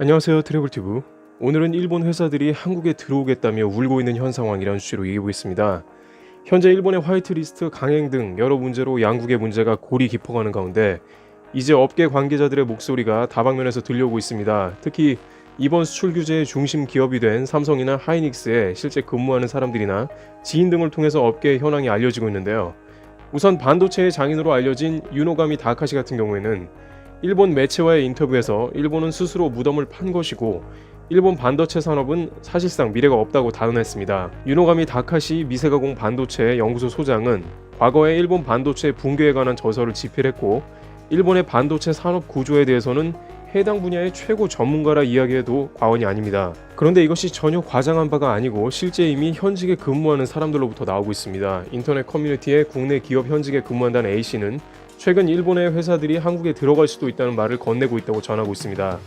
안녕하세요 트래블튜브. 오늘은 일본 회사들이 한국에 들어오겠다며 울고 있는 현 상황이라는 주제로 얘기해보겠습니다. 현재 일본의 화이트리스트 강행 등 여러 문제로 양국의 문제가 골이 깊어가는 가운데 이제 업계 관계자들의 목소리가 다방면에서 들려오고 있습니다. 특히 이번 수출 규제의 중심 기업이 된 삼성이나 하이닉스에 실제 근무하는 사람들이나 지인 등을 통해서 업계의 현황이 알려지고 있는데요. 우선 반도체의 장인으로 알려진 유노가미 다카시 같은 경우에는 일본 매체와의 인터뷰에서 일본은 스스로 무덤을 판 것이고 일본 반도체 산업은 사실상 미래가 없다고 단언했습니다. 유노가미 다카시 미세가공 반도체 연구소 소장은 과거에 일본 반도체 붕괴에 관한 저서를 집필했고 일본의 반도체 산업 구조에 대해서는 해당 분야의 최고 전문가라 이야기해도 과언이 아닙니다. 그런데 이것이 전혀 과장한 바가 아니고 실제 이미 현직에 근무하는 사람들로부터 나오고 있습니다. 인터넷 커뮤니티에 국내 기업 현직에 근무한다는 A씨는 최근 일본의 회사들이 한국에 들어갈 수도 있다는 말을 건네고 있다고 전하고 있습니다.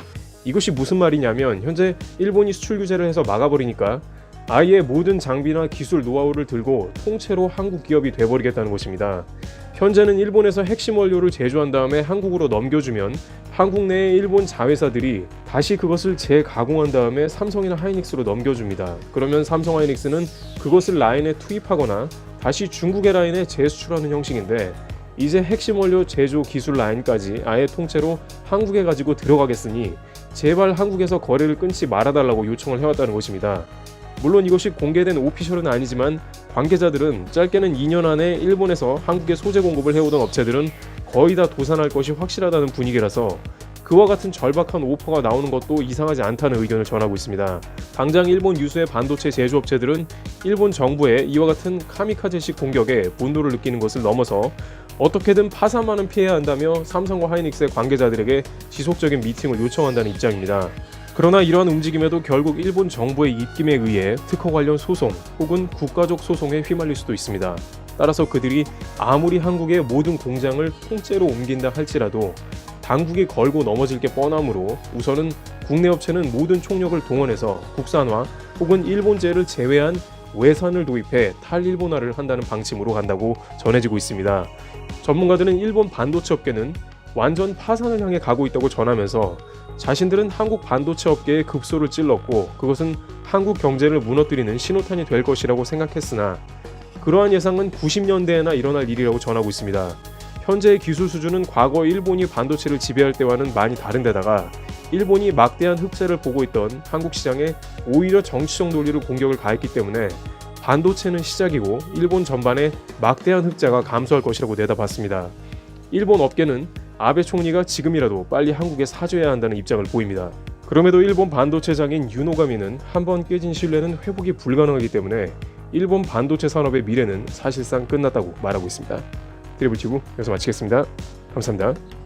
이것이 무슨 말이냐면 현재 일본이 수출 규제를 해서 막아버리니까 아예 모든 장비나 기술 노하우를 들고 통째로 한국 기업이 돼버리겠다는 것입니다. 현재는 일본에서 핵심 원료를 제조한 다음에 한국으로 넘겨주면 한국 내의 일본 자회사들이 다시 그것을 재가공한 다음에 삼성이나 하이닉스로 넘겨줍니다. 그러면 삼성 하이닉스는 그것을 라인에 투입하거나 다시 중국의 라인에 재수출하는 형식인데 이제 핵심 원료 제조 기술 라인까지 아예 통째로 한국에 가지고 들어가겠으니 제발 한국에서 거래를 끊지 말아달라고 요청을 해왔다는 것입니다. 물론 이것이 공개된 오피셜은 아니지만 관계자들은 짧게는 2년 안에 일본에서 한국에 소재 공급을 해오던 업체들은 거의 다 도산할 것이 확실하다는 분위기라서 그와 같은 절박한 오퍼가 나오는 것도 이상하지 않다는 의견을 전하고 있습니다. 당장 일본 유수의 반도체 제조업체들은 일본 정부의 이와 같은 카미카제식 공격에 분노를 느끼는 것을 넘어서 어떻게든 파산만은 피해야 한다며 삼성과 하이닉스의 관계자들에게 지속적인 미팅을 요청한다는 입장입니다. 그러나 이러한 움직임에도 결국 일본 정부의 입김에 의해 특허 관련 소송 혹은 국가적 소송에 휘말릴 수도 있습니다. 따라서 그들이 아무리 한국의 모든 공장을 통째로 옮긴다 할지라도 당국이 걸고 넘어질 게 뻔하므로 우선은 국내 업체는 모든 총력을 동원해서 국산화 혹은 일본제를 제외한 외산을 도입해 탈일본화를 한다는 방침으로 간다고 전해지고 있습니다. 전문가들은 일본 반도체 업계는 완전 파산을 향해 가고 있다고 전하면서 자신들은 한국 반도체 업계에 급소를 찔렀고 그것은 한국 경제를 무너뜨리는 신호탄이 될 것이라고 생각했으나 그러한 예상은 90년대에나 일어날 일이라고 전하고 있습니다. 현재의 기술 수준은 과거 일본이 반도체를 지배할 때와는 많이 다른데다가 일본이 막대한 흑자를 보고 있던 한국 시장에 오히려 정치적 논리를 공격을 가했기 때문에 반도체는 시작이고 일본 전반에 막대한 흑자가 감소할 것이라고 내다봤습니다. 일본 업계는 아베 총리가 지금이라도 빨리 한국에 사죄해야 한다는 입장을 보입니다. 그럼에도 일본 반도체 장인 유노가미는 한 번 깨진 신뢰는 회복이 불가능하기 때문에 일본 반도체 산업의 미래는 사실상 끝났다고 말하고 있습니다. 드리블 튜브 여기서 마치겠습니다. 감사합니다.